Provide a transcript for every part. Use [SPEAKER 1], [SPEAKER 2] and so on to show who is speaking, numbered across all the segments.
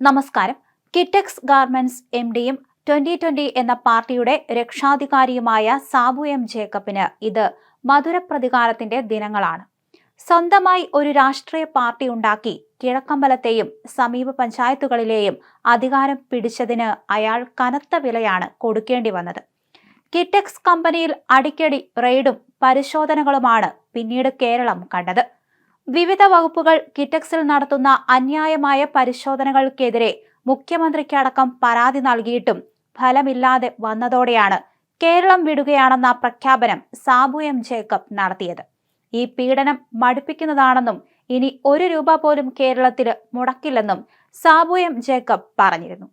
[SPEAKER 1] നമസ്കാരം. Kitex garments M ഡിയും twenty twenty എന്ന പാർട്ടിയുടെ രക്ഷാധികാരിയുമായ സാബു എം ജേക്കബിന് ഇത് മധുരപ്രതികാരത്തിന്റെ ദിനങ്ങളാണ്. സ്വന്തമായി ഒരു രാഷ്ട്രീയ പാർട്ടി ഉണ്ടാക്കി കിഴക്കമ്പലത്തെയും സമീപ പഞ്ചായത്തുകളിലെയും അധികാരം പിടിച്ചതിന് അയാൾ കനത്ത വിലയാണ് കൊടുക്കേണ്ടി വന്നത്. കിറ്റക്സ് കമ്പനിയിൽ അടിക്കടി റെയ്ഡും പരിശോധനകളുമാണ് പിന്നീട് കേരളം കണ്ടത്. വിവിധ വകുപ്പുകൾ കിറ്റക്സിൽ നടത്തുന്ന അന്യായമായ പരിശോധനകൾക്കെതിരെ മുഖ്യമന്ത്രിക്കടക്കം പരാതി നൽകിയിട്ടും ഫലമില്ലാതെ വന്നതോടെയാണ് കേരളം വിടുകയാണെന്ന പ്രഖ്യാപനം സാബു എം ജേക്കബ് നടത്തിയത്. ഈ പീഡനം മടുപ്പിക്കുന്നതാണെന്നും ഇനി ഒരു രൂപ പോലും കേരളത്തിൽ മുടക്കില്ലെന്നും സാബു എം ജേക്കബ് പറഞ്ഞിരുന്നു.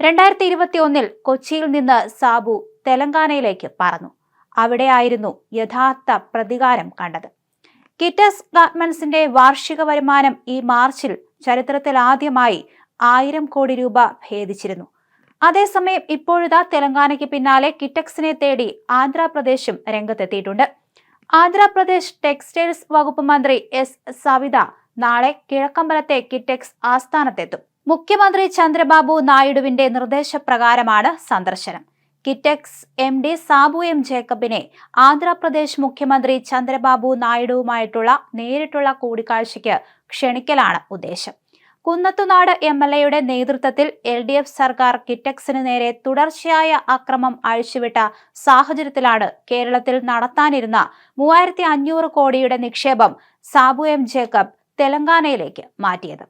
[SPEAKER 1] രണ്ടായിരത്തി ഇരുപത്തി ഒന്നിൽ കൊച്ചിയിൽ നിന്ന് സാബു തെലങ്കാനയിലേക്ക് പറന്നു. അവിടെയായിരുന്നു യഥാർത്ഥ പ്രതികാരം കണ്ടത്. കിറ്റസ് ഗാർമെന്റ്സിന്റെ വാർഷിക വരുമാനം ഈ മാർച്ചിൽ ചരിത്രത്തിൽ ആദ്യമായി ആയിരം കോടി രൂപ ഭേദിച്ചിരുന്നു. അതേസമയം ഇപ്പോഴിതാ തെലങ്കാനയ്ക്ക് പിന്നാലെ കിറ്റക്സിനെ തേടി ആന്ധ്രാപ്രദേശും രംഗത്തെത്തിയിട്ടുണ്ട്. ആന്ധ്രാപ്രദേശ് ടെക്സ്റ്റൈൽസ് വകുപ്പ് മന്ത്രി എസ് സവിത നാളെ കിഴക്കമ്പലത്തെ കിറ്റക്സ് ആസ്ഥാനത്തെത്തും. മുഖ്യമന്ത്രി ചന്ദ്രബാബു നായിഡുവിന്റെ നിർദ്ദേശപ്രകാരമാണ് സന്ദർശനം. Kitex M D Sabu M ജേക്കബിനെ Andhra Pradesh മുഖ്യമന്ത്രി ചന്ദ്രബാബു നായിഡുവുമായിട്ടുള്ള നേരിട്ടുള്ള കൂടിക്കാഴ്ചയ്ക്ക് ക്ഷണിക്കലാണ് ഉദ്ദേശം. കുന്നത്തുനാട് എം എൽ എയുടെ നേതൃത്വത്തിൽ എൽ ഡി എഫ് സർക്കാർ കിറ്റക്സിന് നേരെ തുടർച്ചയായ അക്രമം അഴിച്ചുവിട്ട സാഹചര്യത്തിലാണ് കേരളത്തിൽ നടത്താനിരുന്ന മൂവായിരത്തി അഞ്ഞൂറ് കോടിയുടെ നിക്ഷേപം സാബു എം ജേക്കബ് തെലങ്കാനയിലേക്ക് മാറ്റിയത്.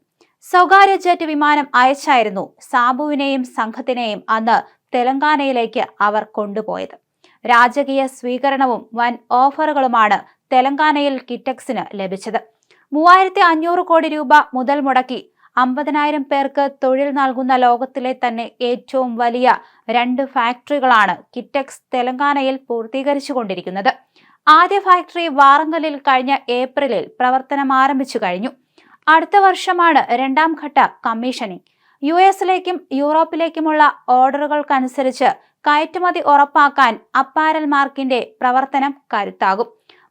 [SPEAKER 1] സ്വകാര്യ ജെറ്റ് വിമാനം അയച്ചായിരുന്നു സാബുവിനെയും സംഘത്തിനെയും അന്ന് തെലങ്കാനയിലേക്ക് അവർ കൊണ്ടുപോയത്. രാജകീയ സ്വീകരണവും വൻ ഓഫറുകളുമാണ് തെലങ്കാനയിൽ കിറ്റക്സിന് ലഭിച്ചത്. മൂവായിരത്തി അഞ്ഞൂറ് കോടി രൂപ മുതൽ മുടക്കി അമ്പതിനായിരം പേർക്ക് തൊഴിൽ നൽകുന്ന ലോകത്തിലെ തന്നെ ഏറ്റവും വലിയ രണ്ട് ഫാക്ടറികളാണ് കിറ്റക്സ് തെലങ്കാനയിൽ പൂർത്തീകരിച്ചുകൊണ്ടിരിക്കുന്നത്. ആദ്യ ഫാക്ടറി വാറങ്കലിൽ കഴിഞ്ഞ ഏപ്രിലിൽ പ്രവർത്തനം ആരംഭിച്ചു കഴിഞ്ഞു. അടുത്ത വർഷമാണ് രണ്ടാം ഘട്ട കമ്മീഷനിങ്. യു എസിലേക്കും യൂറോപ്പിലേക്കുമുള്ള ഓർഡറുകൾക്കനുസരിച്ച് കയറ്റുമതി ഉറപ്പാക്കാൻ അപ്പാരൽ മാർക്കിന്റെ പ്രവർത്തനം കരുത്താകും.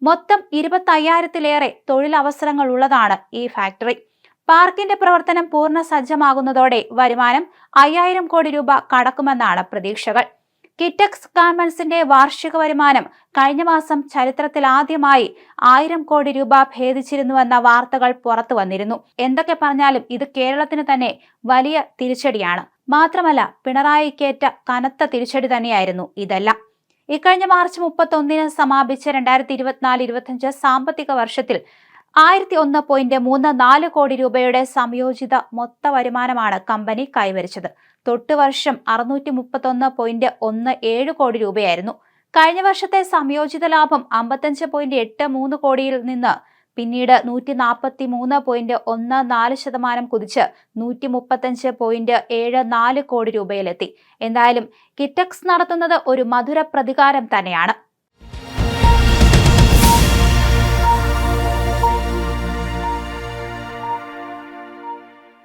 [SPEAKER 1] മൊത്തം ഇരുപത്തയ്യായിരത്തിലേറെ തൊഴിലവസരങ്ങൾ ഉള്ളതാണ് ഈ ഫാക്ടറി. പാർക്കിന്റെ പ്രവർത്തനം പൂർണ സജ്ജമാകുന്നതോടെ വരുമാനം അയ്യായിരം കോടി രൂപ കടക്കുമെന്നാണ് പ്രതീക്ഷകൾ. കിറ്റക്സ് ഗാർമെന്റ്സിന്റെ വാർഷിക വരുമാനം കഴിഞ്ഞ മാസം ചരിത്രത്തിൽ ആദ്യമായി ആയിരം കോടി രൂപ ഭേദിച്ചിരുന്നുവെന്ന വാർത്തകൾ പുറത്തു വന്നിരുന്നു. എന്തൊക്കെ പറഞ്ഞാലും ഇത് കേരളത്തിന് തന്നെ വലിയ തിരിച്ചടിയാണ്. മാത്രമല്ല പിണറായിക്കേറ്റ കനത്ത തിരിച്ചടി തന്നെയായിരുന്നു ഇതെല്ലാം. ഇക്കഴിഞ്ഞ മാർച്ച് മുപ്പത്തൊന്നിന് സമാപിച്ച രണ്ടായിരത്തി ഇരുപത്തിനാല് ഇരുപത്തിയഞ്ച് സാമ്പത്തിക വർഷത്തിൽ ആയിരത്തി ഒന്ന് പോയിന്റ് മൂന്ന് നാല് കോടി രൂപയുടെ സംയോജിത മൊത്ത വരുമാനമാണ് കമ്പനി കൈവരിച്ചത്. തൊട്ട് വർഷം അറുന്നൂറ്റി മുപ്പത്തൊന്ന് പോയിന്റ് ഒന്ന് ഏഴ് കോടി രൂപയായിരുന്നു. കഴിഞ്ഞ വർഷത്തെ സംയോജിത ലാഭം അമ്പത്തഞ്ച് പോയിന്റ് എട്ട് മൂന്ന് കോടിയിൽ നിന്ന് പിന്നീട് നൂറ്റി നാൽപ്പത്തി മൂന്ന് പോയിന്റ് ഒന്ന് നാല് ശതമാനം കുതിച്ച് നൂറ്റി മുപ്പത്തഞ്ച് പോയിന്റ് ഏഴ് നാല് കോടി രൂപയിലെത്തി. എന്തായാലും കിറ്റക്സ് നടത്തുന്നത് ഒരു മധുര പ്രതികാരം തന്നെയാണ്.